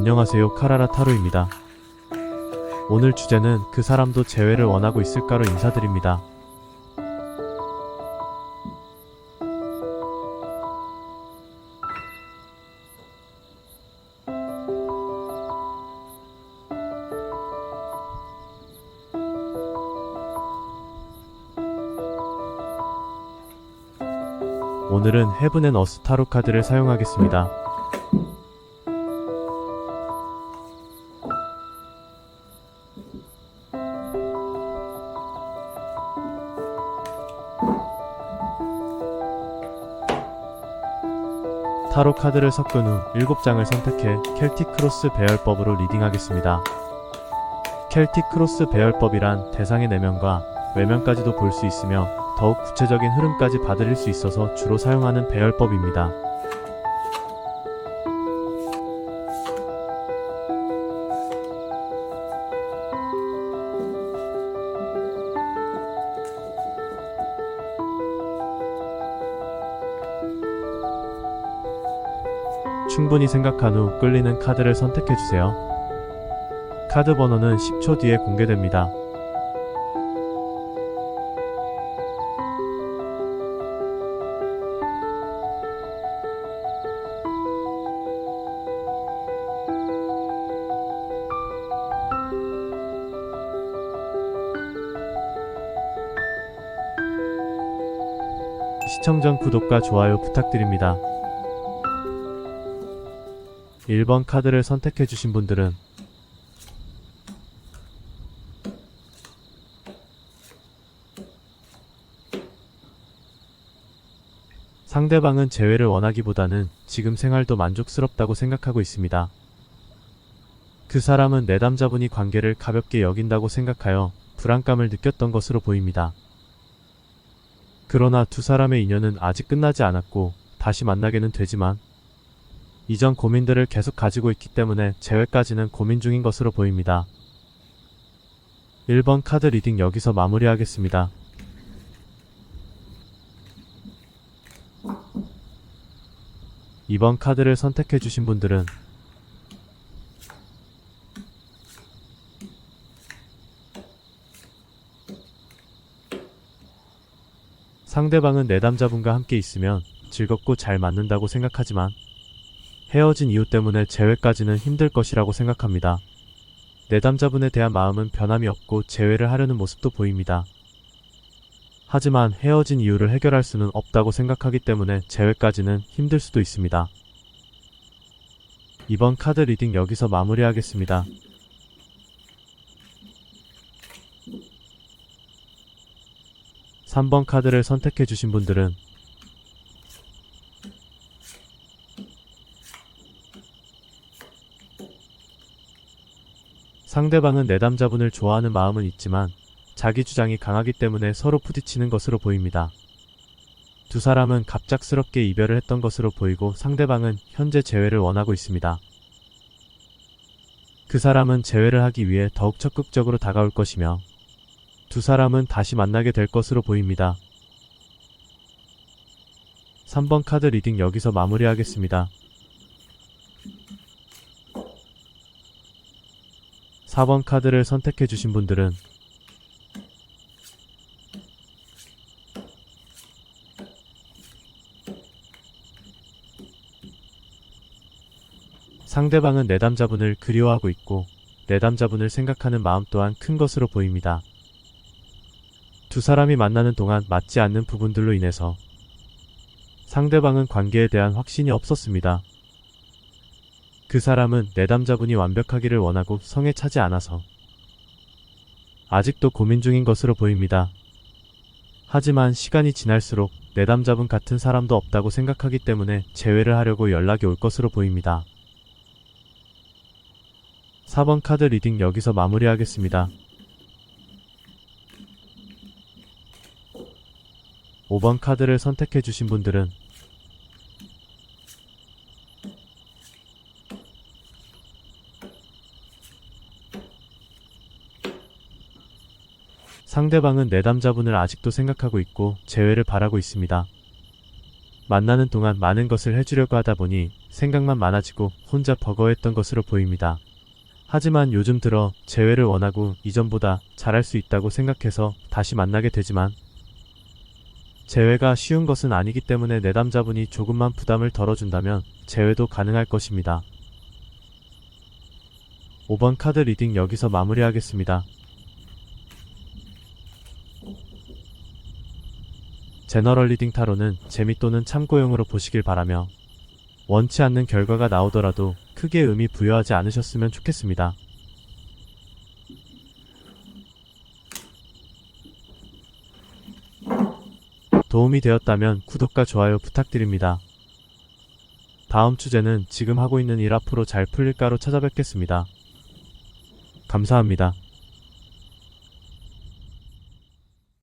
안녕하세요 카라라 타로입니다. 오늘 주제는 그 사람도 재회를 원하고 있을까로 인사드립니다. 오늘은 헤븐 앤 어스 타로 카드를 사용하겠습니다. 타로 카드를 섞은 후 7장을 선택해 켈틱 크로스 배열법으로 리딩하겠습니다. 켈틱 크로스 배열법이란 대상의 내면과 외면까지도 볼 수 있으며 더욱 구체적인 흐름까지 받아들일 수 있어서 주로 사용하는 배열법입니다. 충분히 생각한 후 끌리는 카드를 선택해주세요. 카드 번호는 10초 뒤에 공개됩니다. 시청 전 구독과 좋아요 부탁드립니다. 1번 카드를 선택해 주신 분들은 상대방은 재회를 원하기보다는 지금 생활도 만족스럽다고 생각하고 있습니다. 그 사람은 내담자분이 관계를 가볍게 여긴다고 생각하여 불안감을 느꼈던 것으로 보입니다. 그러나 두 사람의 인연은 아직 끝나지 않았고 다시 만나게는 되지만 이전 고민들을 계속 가지고 있기 때문에 재회까지는 고민 중인 것으로 보입니다. 1번 카드 리딩 여기서 마무리하겠습니다. 이번 카드를 선택해 주신 분들은 상대방은 내담자분과 함께 있으면 즐겁고 잘 맞는다고 생각하지만 헤어진 이유 때문에 재회까지는 힘들 것이라고 생각합니다. 내담자분에 대한 마음은 변함이 없고 재회를 하려는 모습도 보입니다. 하지만 헤어진 이유를 해결할 수는 없다고 생각하기 때문에 재회까지는 힘들 수도 있습니다. 이번 카드 리딩 여기서 마무리하겠습니다. (3번) 카드를 선택해 주신 분들은 상대방은 내담자분을 좋아하는 마음은 있지만 자기 주장이 강하기 때문에 서로 부딪히는 것으로 보입니다. 두 사람은 갑작스럽게 이별을 했던 것으로 보이고 상대방은 현재 재회를 원하고 있습니다. 그 사람은 재회를 하기 위해 더욱 적극적으로 다가올 것이며 두 사람은 다시 만나게 될 것으로 보입니다. 3번 카드 리딩 여기서 마무리하겠습니다. 4번 카드를 선택해 주신 분들은 상대방은 내담자분을 그리워하고 있고 내담자분을 생각하는 마음 또한 큰 것으로 보입니다. 두 사람이 만나는 동안 맞지 않는 부분들로 인해서 상대방은 관계에 대한 확신이 없었습니다. 그 사람은 내담자분이 완벽하기를 원하고 성에 차지 않아서 아직도 고민 중인 것으로 보입니다. 하지만 시간이 지날수록 내담자분 같은 사람도 없다고 생각하기 때문에 재회를 하려고 연락이 올 것으로 보입니다. 4번 카드 리딩 여기서 마무리하겠습니다. 5번 카드를 선택해 주신 분들은 상대방은 내담자분을 아직도 생각하고 있고 재회를 바라고 있습니다. 만나는 동안 많은 것을 해주려고 하다 보니 생각만 많아지고 혼자 버거웠던 것으로 보입니다. 하지만 요즘 들어 재회를 원하고 이전보다 잘할 수 있다고 생각해서 다시 만나게 되지만 재회가 쉬운 것은 아니기 때문에 내담자분이 조금만 부담을 덜어준다면 재회도 가능할 것입니다. 5번 카드 리딩 여기서 마무리하겠습니다. 제너럴 리딩 타로는 재미 또는 참고용으로 보시길 바라며 원치 않는 결과가 나오더라도 크게 의미 부여하지 않으셨으면 좋겠습니다. 도움이 되었다면 구독과 좋아요 부탁드립니다. 다음 주제는 지금 하고 있는 일 앞으로 잘 풀릴까로 찾아뵙겠습니다. 감사합니다.